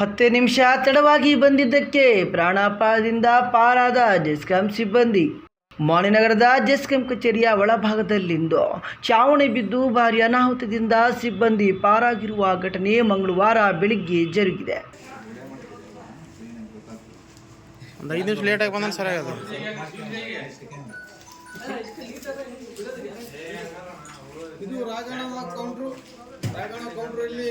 ಹತ್ತು ನಿಮಿಷ ತಡವಾಗಿ ಬಂದಿದ್ದಕ್ಕೆ ಪ್ರಾಣಾಪಾಯದಿಂದ ಪಾರಾದ ಜೆಸ್ಕಾಂ ಸಿಬ್ಬಂದಿ. ಮಾಣಿನಗರದ ಜೆಸ್ಕಾಂ ಕಚೇರಿಯ ಒಳಭಾಗದಲ್ಲಿಂದು ಚಾವಣಿ ಬಿದ್ದು ಭಾರಿ ಅನಾಹುತದಿಂದ ಸಿಬ್ಬಂದಿ ಪಾರಾಗಿರುವ ಘಟನೆ ಮಂಗಳವಾರ ಬೆಳಿಗ್ಗೆ ಜರುಗಿದೆ. ಇದು ರಾಜಣ್ಣ ಕೌಂಟ್ರು ಇಲ್ಲಿ.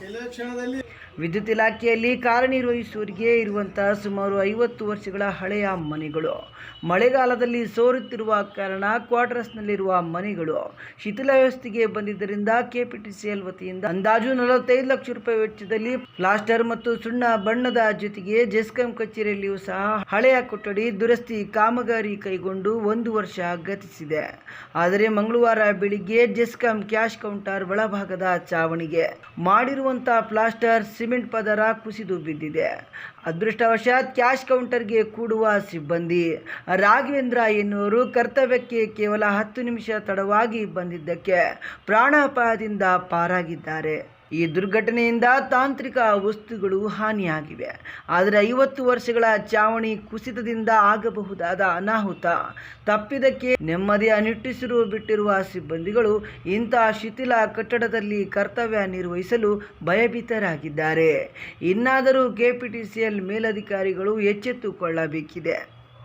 ಕೆಲವೇ ಕ್ಷಣದಲ್ಲಿ ವಿದ್ಯುತ್ ಇಲಾಖೆಯಲ್ಲಿ ಕಾರ್ಯನಿರ್ವಹಿಸುವವರಿಗೆ ಇರುವಂತಹ ಸುಮಾರು ಐವತ್ತು ವರ್ಷಗಳ ಹಳೆಯ ಮನೆಗಳು. ಮಳೆಗಾಲದಲ್ಲಿ ಸೋರುತ್ತಿರುವ ಕಾರಣ ಕ್ವಾರ್ಟರ್ಸ್ನಲ್ಲಿರುವ ಮನೆಗಳು ಶಿಥಿಲ ವ್ಯವಸ್ಥೆಗೆ ಬಂದಿದ್ದರಿಂದ ಕೆಪಿಟಿಸಿಎಲ್ ವತಿಯಿಂದ ಅಂದಾಜು ನಲವತ್ತೈದು ಲಕ್ಷ ರೂಪಾಯಿ ವೆಚ್ಚದಲ್ಲಿ ಪ್ಲಾಸ್ಟರ್ ಮತ್ತು ಸುಣ್ಣ ಬಣ್ಣದ ಜೊತೆಗೆ ಜೆಸ್ಕಾಂ ಕಚೇರಿಯಲ್ಲಿಯೂ ಸಹ ಹಳೆಯ ಕೊಠಡಿ ದುರಸ್ತಿ ಕಾಮಗಾರಿ ಕೈಗೊಂಡು ಒಂದು ವರ್ಷ ಗತಿಸಿದೆ. ಆದರೆ ಮಂಗಳವಾರ ಬೆಳಿಗ್ಗೆ ಜೆಸ್ಕಾಂ ಕ್ಯಾಶ್ ಕೌಂಟರ್ ಒಳಭಾಗದ ಚಾವಣಿಗೆ ಮಾಡಿರುವಂತಹ ಪ್ಲಾಸ್ಟರ್ ಸಿಮೆಂಟ್ ಪದರ ಕುಸಿದು ಬಿದ್ದಿದೆ. ಅದೃಷ್ಟವಶಾತ್ ಕ್ಯಾಶ್ ಕೌಂಟರ್ಗೆ ಕೂಡುವ ಸಿಬ್ಬಂದಿ. ರಾಘವೇಂದ್ರ ಎನ್ನುವರು ಕರ್ತವ್ಯಕ್ಕೆ ಕೇವಲ ಹತ್ತು ನಿಮಿಷ ತಡವಾಗಿ ಬಂದಿದ್ದಕ್ಕೆ ಪ್ರಾಣಾಪಾಯದಿಂದ ಪಾರಾಗಿದ್ದಾರೆ. ಈ ದುರ್ಘಟನೆಯಿಂದ ತಾಂತ್ರಿಕ ವಸ್ತುಗಳು ಹಾನಿಯಾಗಿವೆ. ಆದರೆ ಐವತ್ತು ವರ್ಷಗಳ ಚಾವಣಿ ಕುಸಿತದಿಂದ ಆಗಬಹುದಾದ ಅನಾಹುತ. ತಪ್ಪಿದಕ್ಕೆ ನೆಮ್ಮದಿಯ ನಿಟ್ಟುಸಿರು ಬಿಟ್ಟಿರುವ ಸಿಬ್ಬಂದಿಗಳು ಇಂತಹ ಶಿಥಿಲ ಕಟ್ಟಡದಲ್ಲಿ ಕರ್ತವ್ಯ ನಿರ್ವಹಿಸಲು ಭಯಭೀತರಾಗಿದ್ದಾರೆ. ಇನ್ನಾದರೂ ಕೆಪಿಟಿಸಿಎಲ್ ಮೇಲಧಿಕಾರಿಗಳು ಎಚ್ಚೆತ್ತುಕೊಳ್ಳಬೇಕಿದೆ.